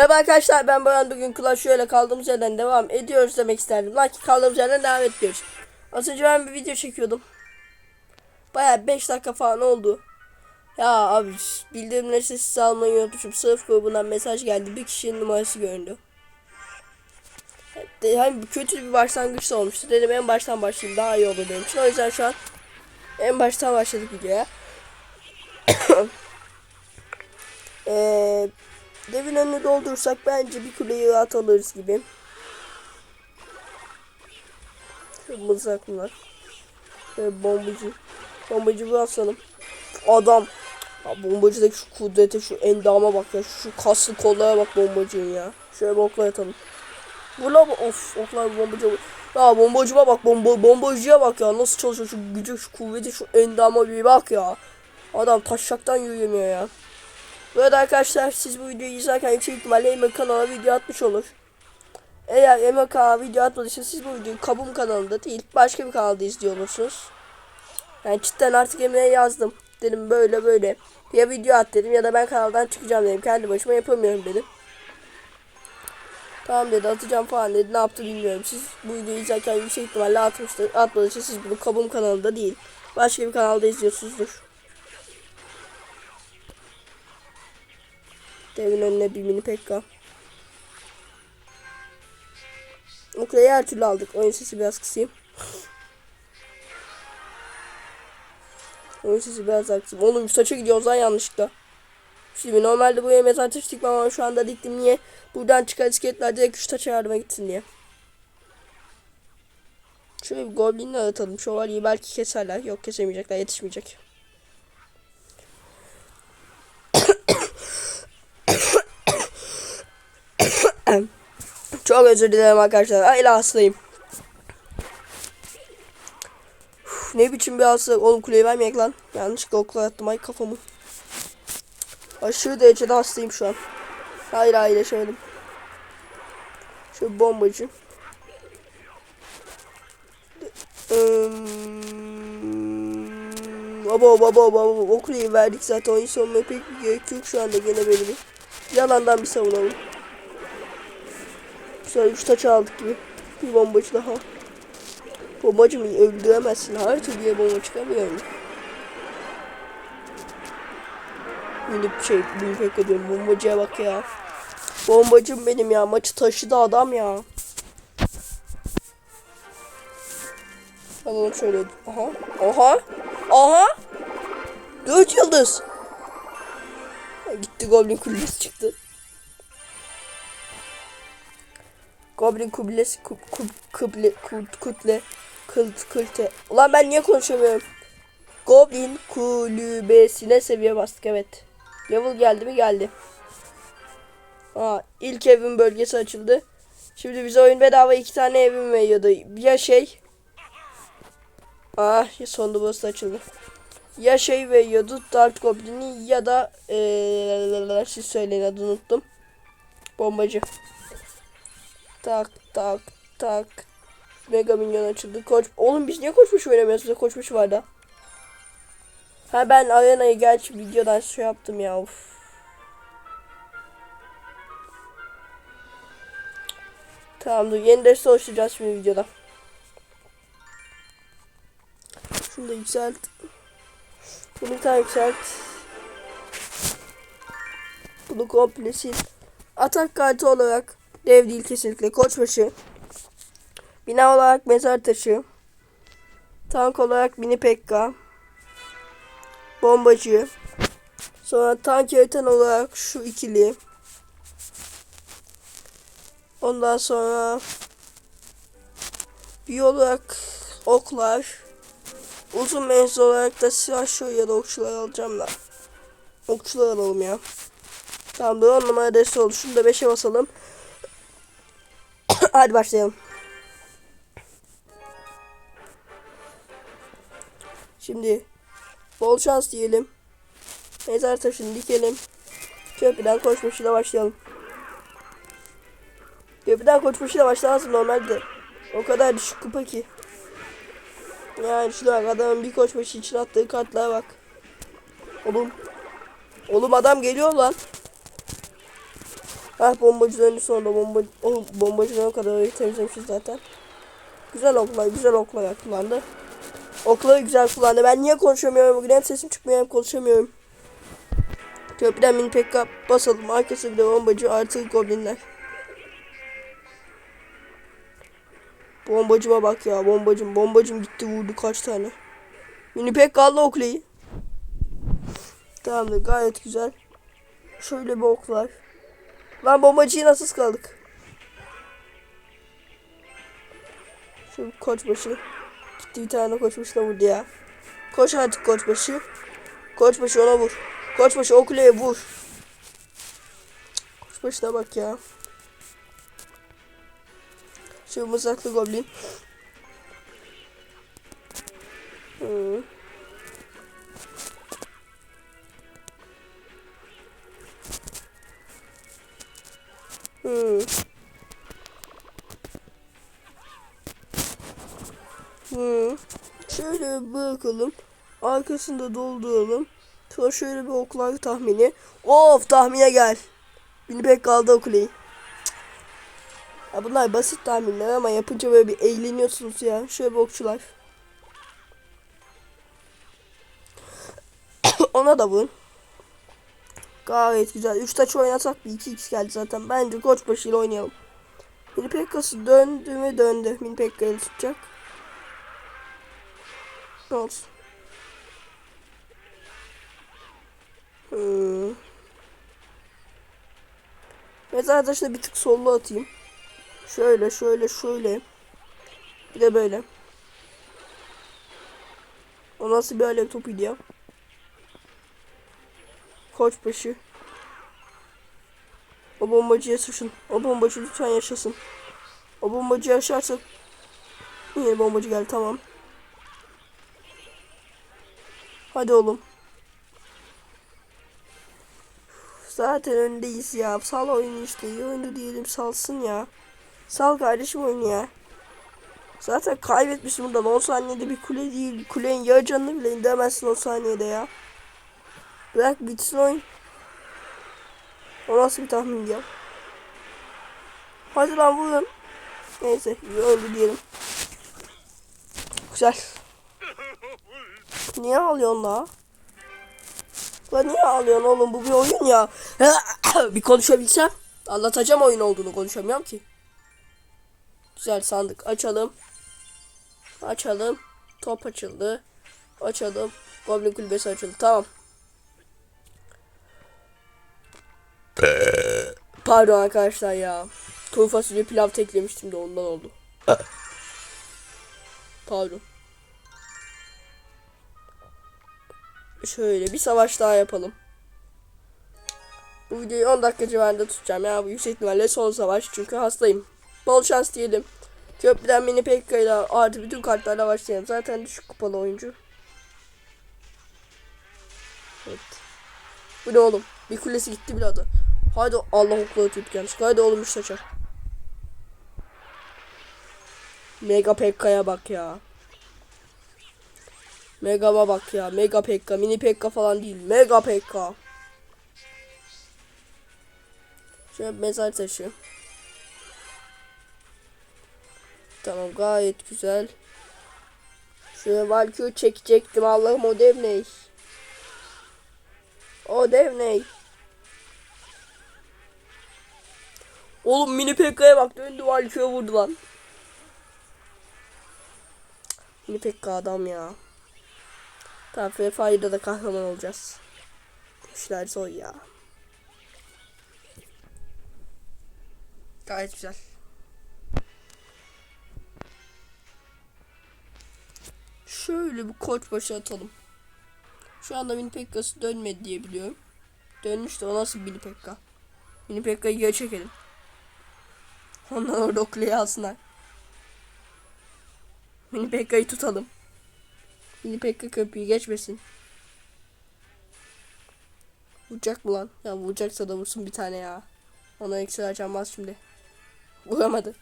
Merhaba arkadaşlar ben Baran bugün Clash Royale'e kaldığımız yerden devam ediyoruz demek isterdim. Lakin kaldığımız yerden devam ediyoruz. Az önce ben bir video çekiyordum. Baya 5 dakika falan oldu. Ya abi bildirimleri sessiz almayı unutmuşum. Sınıf grubundan mesaj geldi. Bir kişinin numarası göründü. Hani kötü bir başlangıç da olmuştu. Dedim en baştan başlayayım daha iyi olur benim için. O yüzden şu an en baştan başladık videoya. Eee Devin önünü doldursak bence bir kuleyi rahat alırız gibi. Şu mızraklılar. Şöyle bombacı. Bombacı bir asalım. Adam. Ya bombacıdaki şu kudrete şu endama bak ya. Şu kaslı kollara bak bombacının ya. Şöyle bir okla atalım. Vurla bu. Of oklar bombacı. Ya bombacıma bak bomba, bombacıya bak ya. Nasıl çalışıyor şu gücü şu kuvveti şu endama bir bak ya. Adam taşşaktan yürüyemiyor ya. Bu arada arkadaşlar siz bu videoyu izlerken yüksek ihtimalle Emre kanala video atmış olur. Eğer Emre kanala video atmadıysa siz bu videoyu Kabum kanalında değil başka bir kanalda izliyor olursunuz. Yani cidden artık Emre'ye yazdım. Dedim böyle böyle. Ya video at dedim ya da ben kanaldan çıkacağım dedim. Kendi başıma yapamıyorum dedim. Tamam dedi atacağım falan dedi. Ne yaptı bilmiyorum. Siz bu videoyu izlerken yüksek ihtimalle atmıştır. Atmadıysa siz bunu Kabum kanalında değil. Başka bir kanalda izliyorsunuzdur. Devin önüne bir mini pekka. Oklayı her türlü aldık. Oyun sesi biraz kısayım. Oyun sesi biraz daha kısayım. Oğlum saça gidiyoruz lan yanlışlıkla. Şimdi normalde buraya mezar taşı dikmem ama şu anda diktim. Niye? Buradan çıkan iskeletler direkt şu taça yardıma gitsin diye. Şöyle bir goblinle atalım. Şövalyeyi belki keserler. Yok kesemeyecekler. Yetişmeyecek. Çok özür dilerim arkadaşlar. Ay hastayım. Uf, ne biçim bir hastalık. Oğlum kuleyi vermeyek lan. Yanlışlıkla okula attım. Ay kafamı. Aşırı derecede hastayım şu an. Hayır hayır yaşamadım. Şu bombacı. Baba baba baba o kuleyi verdik zaten oyun sonuna pek gerek yok şu anda gene böyle yalandan bir savunalım. Sonra 3 taç aldık gibi. Bir bombacı daha. Bombacı mı öldüremezsin. Her türlü bomba çıkamıyor mu? Minik şey, pek ediyorum. Bombacıya bak ya. Bombacım benim ya. Maçı taşıdı adam ya. Tamam şöyle. Aha. Aha. Aha. 4 yıldız. Gitti Goblin kulesi çıktı. Goblin kubilesi kub, kub, kuble, kub, kutle, kılt, kılte. Ulan ben niye konuşamıyorum? Goblin kulübesine seviye bastık evet. Level geldi mi geldi. Aa, ilk evin bölgesi açıldı. Şimdi bize oyun bedava iki tane evim veriyordu. Ya şey. Ah sonunda burası açıldı. Ya şey veriyordu Dark Goblin'i ya da ee, siz söyleyin adını unuttum. Bombacı. Tak tak tak. Mega minyon açıldı. Koç. Oğlum biz niye koçmuş oynamıyoruz? Koçmuş vardı. Ha ben arenayı gerçi videodan şey yaptım ya. Of. Tamam dur yeni ders oluşturacağız şimdi videoda. Şunu da yükselt. Bunu bir yükselt. Bunu komple sil. Atak kartı olarak Dev değil kesinlikle. Koçbaşı. Bina olarak mezar taşı. Tank olarak mini pekka. Bombacı. Sonra tank yaratan olarak şu ikili. Ondan sonra bir olarak oklar. Uzun menzil olarak da silahşör ya da okçular alacağım da. Okçular alalım ya. Tamam da 10 numara deste oldu. Şunu da 5'e basalım. Hadi başlayalım. Şimdi bol şans diyelim. Mezar taşını dikelim. Köprüden koşmuşuyla başlayalım. Köprüden koşmuşuyla başlamasın normalde. O kadar düşük kupa ki. Yani şuna bak adamın bir koşmuş için attığı kartlara bak. Oğlum. Oğlum adam geliyor lan. Ah bombacı döndü sonra bomba o bombacı o kadar temizlemişiz zaten. Güzel okla, güzel okla kullandı. Okları güzel kullandı. Ben niye konuşamıyorum bugün? Hem sesim çıkmıyor hem konuşamıyorum. Köprüden mini pekka basalım. Arkası bir de bombacı artı goblinler. Bombacıma bak ya bombacım. Bombacım gitti vurdu kaç tane. Mini pekka aldı oklayı. Tamamdır gayet güzel. Şöyle bir ok var. Lan bombacıyı nasıl kaldık? Şu koçbaşı. Gitti bir tane koçbaşına vurdu ya. Koş artık koçbaşı. Koçbaşı ona vur. Koçbaşı o kuleye vur. Koçbaşına bak ya. Şu mızraklı goblin. Hmm. Şöyle bırakalım. Arkasında dolduralım. Sonra şöyle bir oklar tahmini. Of tahmine gel. Beni pek kaldı o kuleyi. Ya bunlar basit tahminler ama yapınca böyle bir eğleniyorsunuz ya. Şöyle bir okçular. Ona da vurun. Gayet güzel. 3 taç oynasak bir 2x geldi zaten. Bence koç başıyla oynayalım. Pekka'sı döndü mü döndü. Pekka'yı tutacak. Ne olsun. Hmm. Mezar taşına bir tık sollu atayım. Şöyle şöyle şöyle. Bir de böyle. O nasıl bir alev topuydu ya? Koçbaşı. O bombacı yaşasın. O bombacı lütfen yaşasın. O bombacı yaşarsa Yine bombacı geldi tamam. Hadi oğlum. Zaten öndeyiz ya. Sal oyunu işte. İyi oyunu diyelim salsın ya. Sal kardeşim oyunu ya. Zaten kaybetmişim buradan 10 saniyede bir kule değil. Kulenin yarı canını bile indiremezsin 10 saniyede ya. Bırak bitsin oyun. O nasıl bir tahmin ya? Hadi lan vurun. Neyse iyi öldü diyelim. Güzel. Niye ağlıyorsun la? La niye ağlıyorsun oğlum bu bir oyun ya. bir konuşabilsem anlatacağım oyun olduğunu konuşamıyorum ki. Güzel sandık açalım. Açalım. Top açıldı. Açalım. Goblin kulübesi açıldı. Tamam. Pardon arkadaşlar ya. Kuru fasulye pilav teklemiştim de ondan oldu. Pardon. Şöyle bir savaş daha yapalım. Bu videoyu 10 dakika civarında tutacağım ya. Bu yüksek ihtimalle son savaş çünkü hastayım. Bol şans diyelim. Köprüden mini Pekka ile artı bütün kartlarla başlayalım. Zaten düşük kupalı oyuncu. Evet. Bu ne oğlum? Bir kulesi gitti bile adı. Haydi Allah okula tüp gelmiş. Haydi oğlum üç taça. Mega Pekka'ya bak ya. Mega'ma bak ya. Mega Pekka. Mini Pekka falan değil. Mega Pekka. Şöyle mezar taşı. Tamam gayet güzel. Şöyle Valkyrie çekecektim. Allah'ım o dev ne? O dev ne? Oğlum mini Pekka'ya bak döndü Valkyrie vurdu lan. Mini Pekka adam ya. Tamam FFI'da da kahraman olacağız. İşler zor ya. Gayet güzel. Şöyle bir koç başı atalım. Şu anda mini Pekka'sı dönmedi diye biliyorum. Dönmüş de o nasıl mini Pekka? Mini Pekka'yı geri çekelim. Ondan orada okulayı alsınlar. Mini Pekka'yı tutalım. Mini Pekka köprüyü geçmesin. Vuracak mı lan? Ya vuracaksa da vursun bir tane ya. Ona eksi açamaz şimdi. Vuramadı.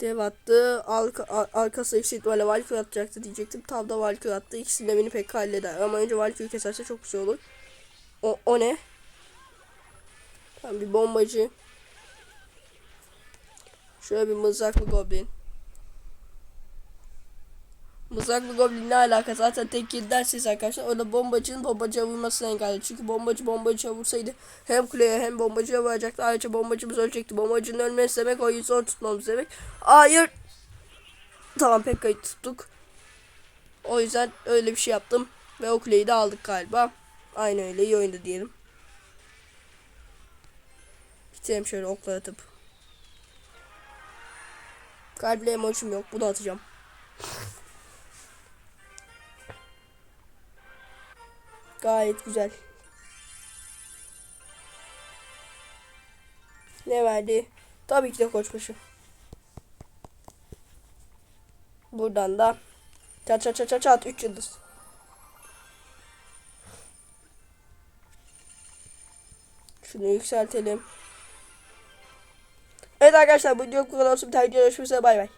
Dev attı. Arka, ar- arkası yüksek ihtimalle Valkyrie atacaktı diyecektim. Tam da Valkyrie attı. İkisini de beni pek halleder. Ama önce Valkyrie keserse çok güzel olur. O, o ne? Tamam bir bombacı. Şöyle bir mızraklı goblin. Mızraklı goblin ne alaka? Zaten tek kill dersiniz arkadaşlar. Orada bombacının bombacıya vurmasını engelledi. Çünkü bombacı bombacıya vursaydı hem kuleye hem bombacıya vuracaktı. Ayrıca bombacımız ölecekti. Bombacının ölmesi demek oyunu zor tutmamız demek. Hayır. Tamam Pekka'yı tuttuk. O yüzden öyle bir şey yaptım. Ve o kuleyi de aldık galiba. Aynı öyle iyi oyundu diyelim. Bitirelim şöyle okla atıp. Kalple emojim yok. Bunu atacağım. Gayet güzel. Ne verdi? Tabii ki de koçbaşı. Buradan da çat çat çat çat çat 3 yıldız. Şunu yükseltelim. Evet arkadaşlar bu video bu kadar olsun. Bir tane görüşmek üzere bay bay.